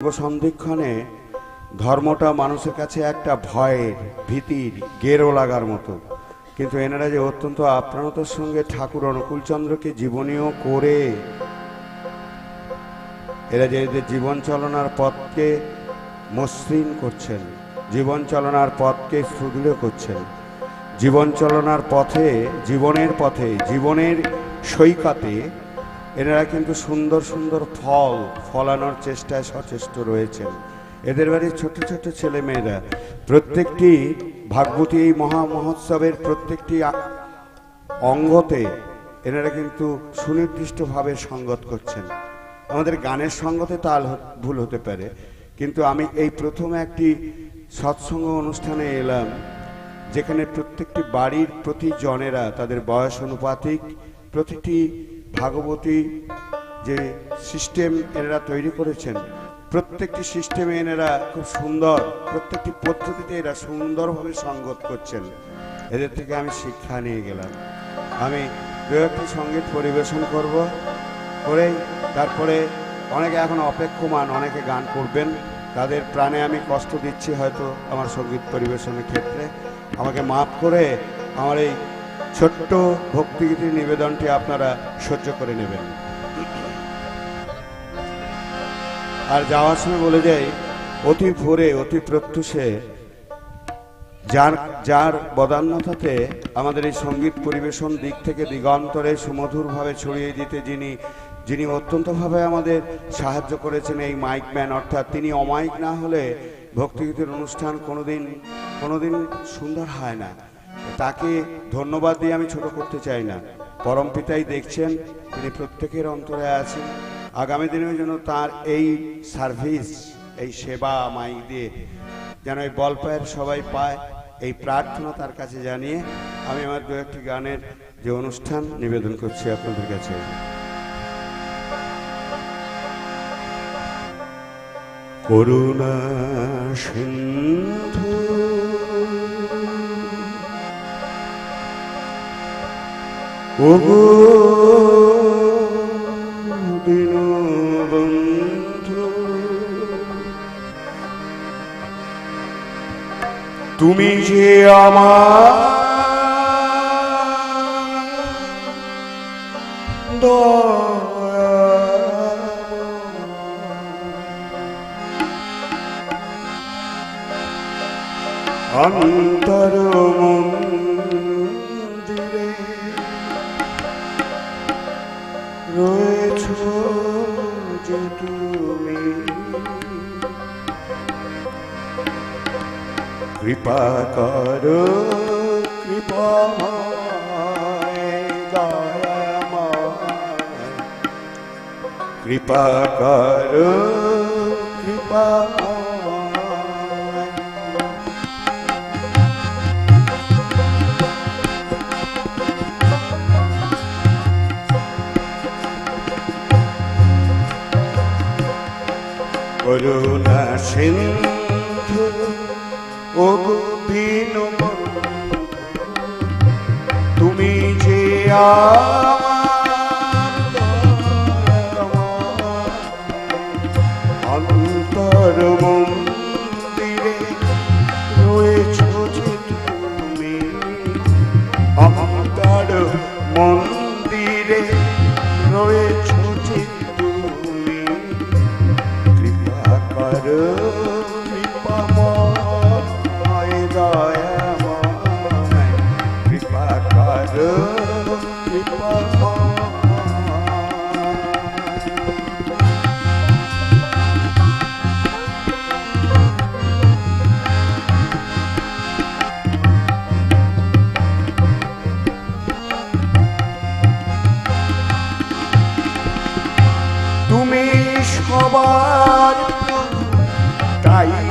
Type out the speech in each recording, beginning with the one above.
সন্ধিক্ষণে ধর্মটা মানুষের কাছে একটা ভয়ের, ভীতির গেরো লাগার মতো। কিন্তু এনারা যে অত্যন্ত আপ্রাণতার সঙ্গে ঠাকুর অনুকূলচন্দ্রকে জীবনীয় করে, এরা যে জীবন চলনার পথকে মসৃণ করছেন, জীবন চলনার পথকে সুদৃঢ় করছেন, জীবন চলনার পথে, জীবনের পথে, জীবনের সৈকতে এনারা কিন্তু সুন্দর সুন্দর ফল ফলানোর চেষ্টায় সচেষ্ট রয়েছেন। এদের বাড়ির ছোট ছোট ছেলে মেয়েরা প্রত্যেকটি ভাগবতী মহা মহোৎসবের প্রত্যেকটি অঙ্গতে এনারা কিন্তু সুনির্দিষ্টভাবে সঙ্গত করছেন। আমাদের গানের সঙ্গতে তাল ভুল হতে পারে, কিন্তু আমি এই প্রথম একটি সৎসঙ্গ অনুষ্ঠানে এলাম, যেখানে প্রত্যেকটি বাড়ির প্রতি জনেরা, তাদের বয়স অনুপাতিক প্রতিটি ভাগবতী যে সিস্টেম এনারা তৈরি করেছেন, প্রত্যেকটি সিস্টেমে এনারা খুব সুন্দর, প্রত্যেকটি পদ্ধতিতে এরা সুন্দরভাবে সঙ্গত করছেন। এদের থেকে আমি শিক্ষা নিয়ে গেলাম। আমি দু একটি সংগীত পরিবেশন করব, করে তারপরে অনেকে এখন অপেক্ষমান, অনেকে গান করবেন। তাদের প্রাণে আমি কষ্ট দিচ্ছি হয়তো আমার সংগীত পরিবেশনের ক্ষেত্রে। আমাকে মাফ করে আমার এই ছোট্ট ভক্তিগীতির নিবেদনটি আপনারা সহ্য করে নেবেন। আর যাওয়ার সময় বলে যাই অতি ভোরে, অতি প্রত্যুষে, যার যার বদান্যতাতে আমাদের এই সংগীত পরিবেশন দিক থেকে দিগন্তরে সুমধুরভাবে ছড়িয়ে দিতে যিনি যিনি অত্যন্তভাবে আমাদের সাহায্য করেছেন এই মাইক ম্যান, অর্থাৎ তিনি অমাইক না হলে ভক্তিগীতির অনুষ্ঠান কোনোদিন কোনোদিন সুন্দর হয় না। তাকে ধন্যবাদ দিয়ে আমি ছোট করতে চাই না। পরম পিতাই দেখছেন, তিনি প্রত্যেকের অন্তরে আছেন। আগামী দিনের জন্য তার এই সার্ভিস এই সেবা মাইক দিয়ে যেন এই বল পায়ের সবাই পায়, এই প্রার্থনা তার কাছে জানিয়ে আমি আমার দু একটি গানের যে অনুষ্ঠান নিবেদন করছি আপনাদের কাছে। করুণা সিন্ধু ওগো তুমি যে আমার অন্তর রয়েছ যে তুমি। কৃপা কর কৃপা কৃপা কর কৃপা করুণা সিন্ধু ও গোপীন তুমি যে আমার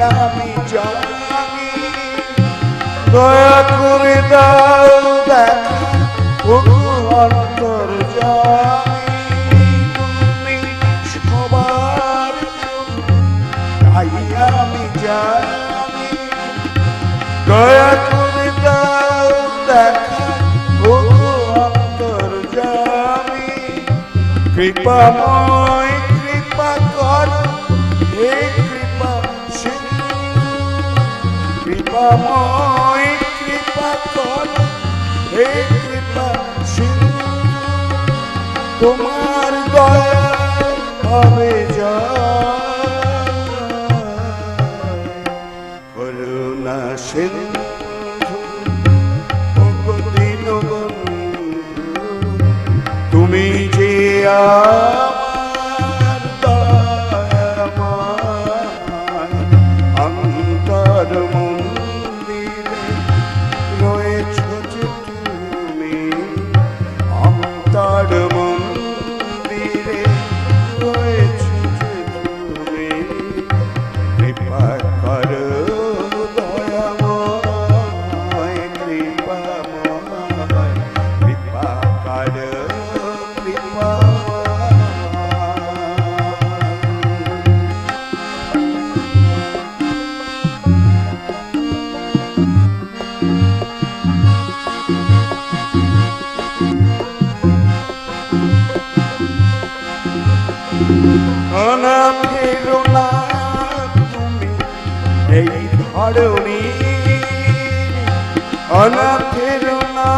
আমি জানি। দয়া করে দাও দেখা অন্তর তুমি সবার তাই আমি জানি। দয়া করে দাও দেখা অন্তর কৃপাময় কৃপা কৃপাময় কৃপা কর। হে কৃপা সিন্ধু তোমার দয়া হবে করুণা সিন্ধু তুমি যে আমার এই ধরণী অনাথের না।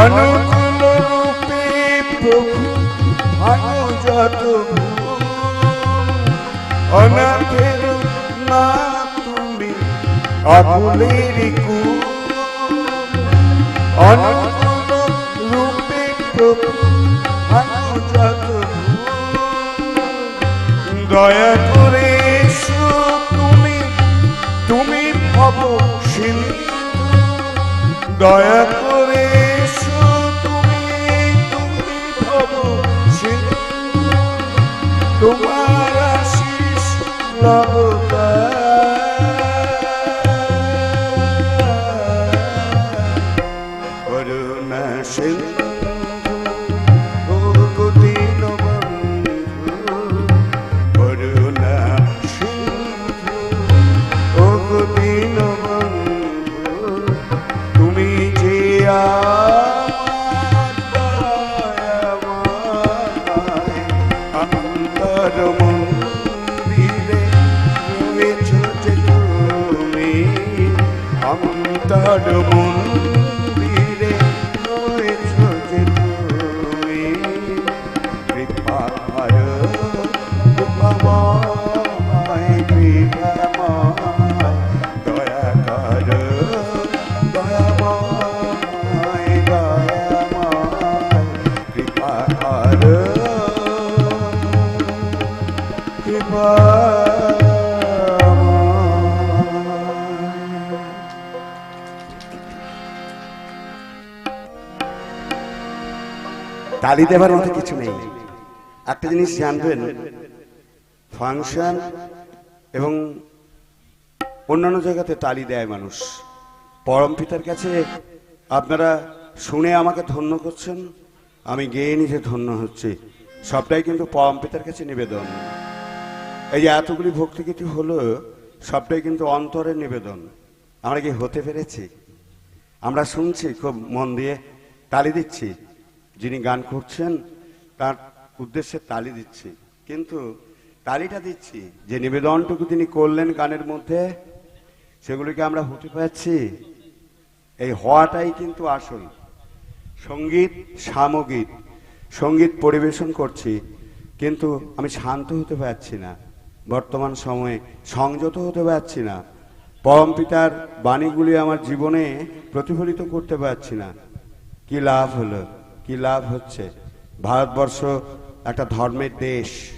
অনুকূল রূপে প্রভু ভালো যত অনাথের না তুমি অকুলেরই কুল। অনুকূল দয়া করে তুমি তুমি ভব সিন্ধু দয়া তালি দেবার মতো কিছু নেই। একটা জিনিস জানবেন, ফাংশন এবং অন্যান্য জায়গাতে তালি দেয় মানুষ। পরম পিতার কাছে আপনারা শুনে আমাকে ধন্য করছেন, আমি গেয়ে নিজে ধন্য হচ্ছি। সবটাই কিন্তু পরম পিতার কাছে নিবেদন। এই যে এতগুলি ভক্তিগীতি হলো, সবটাই কিন্তু অন্তরের নিবেদন। আমরা কি হতে পেরেছি? আমরা শুনছি, খুব মন দিয়ে তালি দিচ্ছি। যিনি গান করছেন, তার উদ্দেশ্যে তালি দিচ্ছি। কিন্তু তালিটা দিচ্ছি, যে নিবেদনটুকু তিনি করলেন গানের মধ্যে, সেগুলিকে আমরা হতে পারছি এই হওয়াটাই কিন্তু আসল। সংগীত সামগীত সংগীত পরিবেশন করছি, কিন্তু আমি শান্ত হতে পারছি না। বর্তমান সময়ে সংযত হতে পারছি না। পরম পিতার বাণীগুলি আমার জীবনে প্রতিফলিত করতে পারছি না। কি লাভ হলো? কি লাভ হচ্ছে? ভারতবর্ষ একটা ধর্মের দেশ।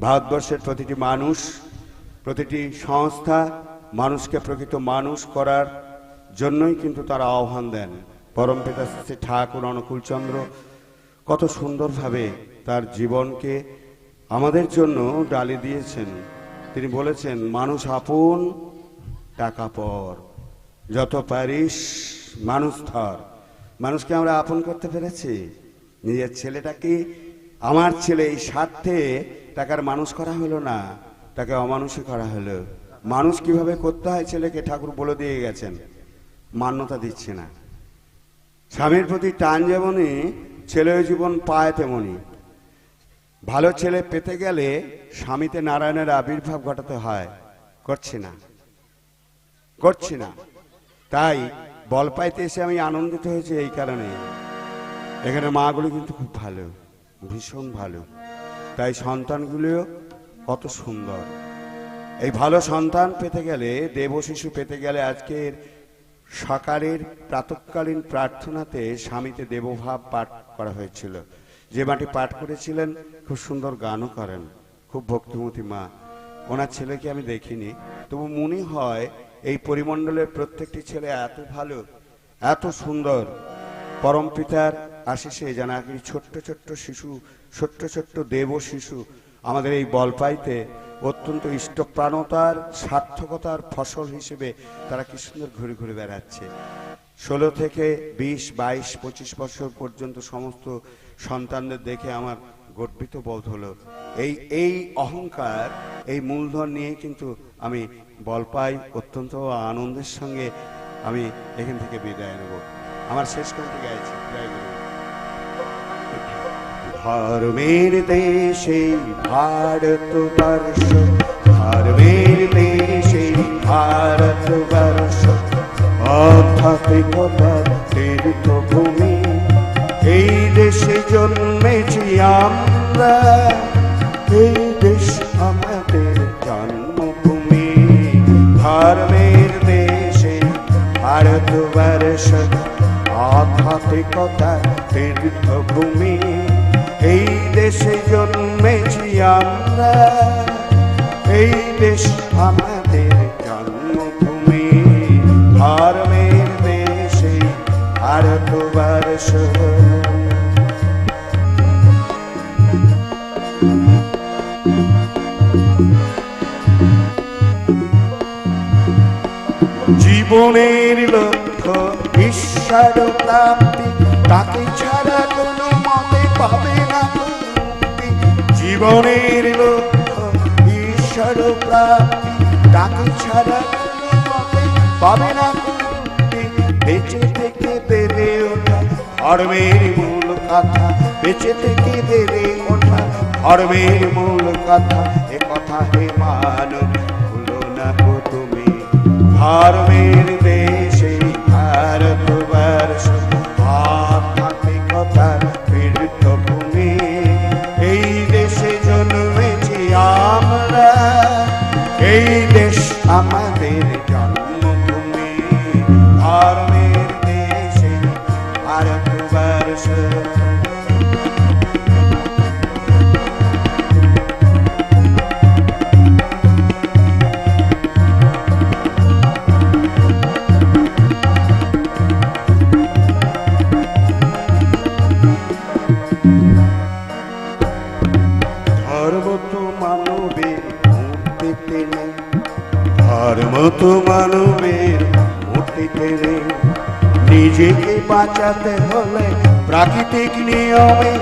ভারতবর্ষের প্রতিটি মানুষ, প্রতিটি সংস্থা মানুষকে প্রকৃত মানুষ করার জন্যই কিন্তু তারা আহ্বান দেন। পরম পিতা শ্রী ঠাকুর অনুকূলচন্দ্র কত সুন্দরভাবে তার জীবনকে আমাদের জন্য ডালি দিয়েছেন। তিনি বলেছেন, মানুষ আপন, টাকা পর। যত পারিস, মানুষ ধর। মানুষকে আমরা আপন করতে পেরেছি। নিজের ছেলেটাকে, আমার ছেলে এই স্বার্থে টাকার মানুষ করা হলো না, তাকে অমানুষই করা হলো। মানুষ কীভাবে করতে হয় ছেলেকে? ঠাকুর বলে দিয়ে গেছেন। মান্যতা দিচ্ছে না। স্বামীর প্রতি টান যেমনই, ছেলের জীবন পায় তেমনই। ভালো ছেলে পেতে গেলে স্বামীতে নারায়ণের আবির্ভাব ঘটাতে হয়। করছি না। করছি না। তাই বল পাইতে এসে আমি আনন্দিত হয়েছি এই কারণে। এখানে মাগুলো কিন্তু খুব ভালো, ভীষণ ভালো। তাই সন্তানগুলিও কত সুন্দর। এই ভালো সন্তান পেতে গেলে দেব শিশু পেতে গেলে আজকের সকালের প্রাতকালীন প্রার্থনাতে স্বামীতে দেবভাব পাঠ করা হয়েছিল। যে মাটি পাঠ করেছিলেন, খুব সুন্দর গানও করেন। খুব ভক্তিমতী মা। ওনার ছেলেকে আমি দেখিনি। তবু মনে হয় এই পরিমণ্ডলের প্রত্যেকটি ছেলে এত ভালো, এত সুন্দর। পরম পিতার আশিসে যেন একটি ছোট্ট ছোট্ট শিশু, ছোট্ট ছোট্ট দেব শিশু আমাদের এই বলপাইতে অত্যন্ত ইষ্টপ্রাণতার, সার্থকতার ফসল হিসেবে তারা কি সুন্দর ঘুরে ঘুরে বেড়াচ্ছে। ষোলো থেকে বিশ, বাইশ, পঁচিশ বছর পর্যন্ত সমস্ত সন্তানদের দেখে আমার গর্বিত বোধ হলো। এই এই অহংকার, এই মূলধন নিয়ে কিন্তু আমি বল পাই, অত্যন্ত আনন্দের সঙ্গে আমি এখান থেকে বিদায় নেব। আমার শেষ কণ্ঠে গাইছি ধর্মের দেশে ভারত বর্ষ, ধর্মের দেশে ভারত বর্ষ। আধ্যাত্মিকতার তীর্থভূমি এই দেশে জন্মেছি আমরা। ভারতবর্ষ আধ্যাত্মিকতার তীর্থভূমি। এই দেশে জন্মেছি আমরা এই দেশ আমাদের জন্মভূমি। ধর্মের দেশে ভারতবর্ষ। জীবনের লক্ষ্য, ঈশ্বর প্রাপ্তি, তাকে ছাড়া কোনো মতে পাবে না জীবনের লক্ষ্য, ঈশ্বর প্রাপ্তি, তাকে ছাড়া কোনো মতে পাবে না বেঁচে থেকে বেড়ে ওঠা ধর্মের মূল কথা, বেঁচে থেকে বেড়ে ওঠা ধর্মের মূল কথা। এ কথা হে মানব ধর্মের দেশে বাঁচাতে হলে প্রাকৃতিক নিয়মে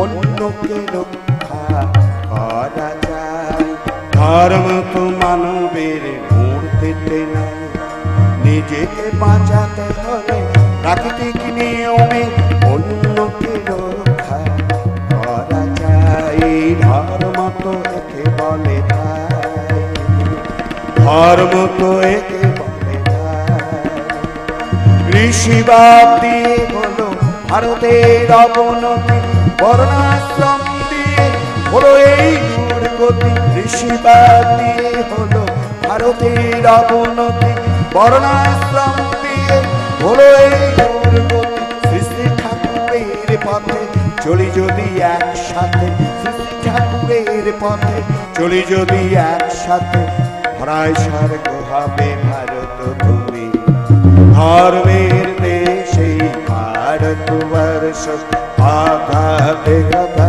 অন্যকে রক্ষা করা যায়। ধর্ম তো মানবের মূর্তিতে নেই নিজেকে বাঁচাতে হলে প্রাকৃতিক নিয়মে অন্যকে রক্ষা করা যায়। ধর্ম তো একে বলে ধর্ম তো একে কৃষিবাদ দিয়ে হলো ভারতের অবনতি বর্ণাশ্রম দিয়ে হলো এই দুর্গতি। কৃষিবাদ দিয়ে হলো ভারতের অবনতি বর্ণাশ্রম দিয়ে হলো এই দুর্গতি। সৃষ্টি ঠাকুরের পথে, চলি যদি একসাথে। সৃষ্টি ঠাকুরের পথে, চলি যদি একসাথে। ভরায় স্বর্গ হবে ভারত ভূমি ধর্মের দেশে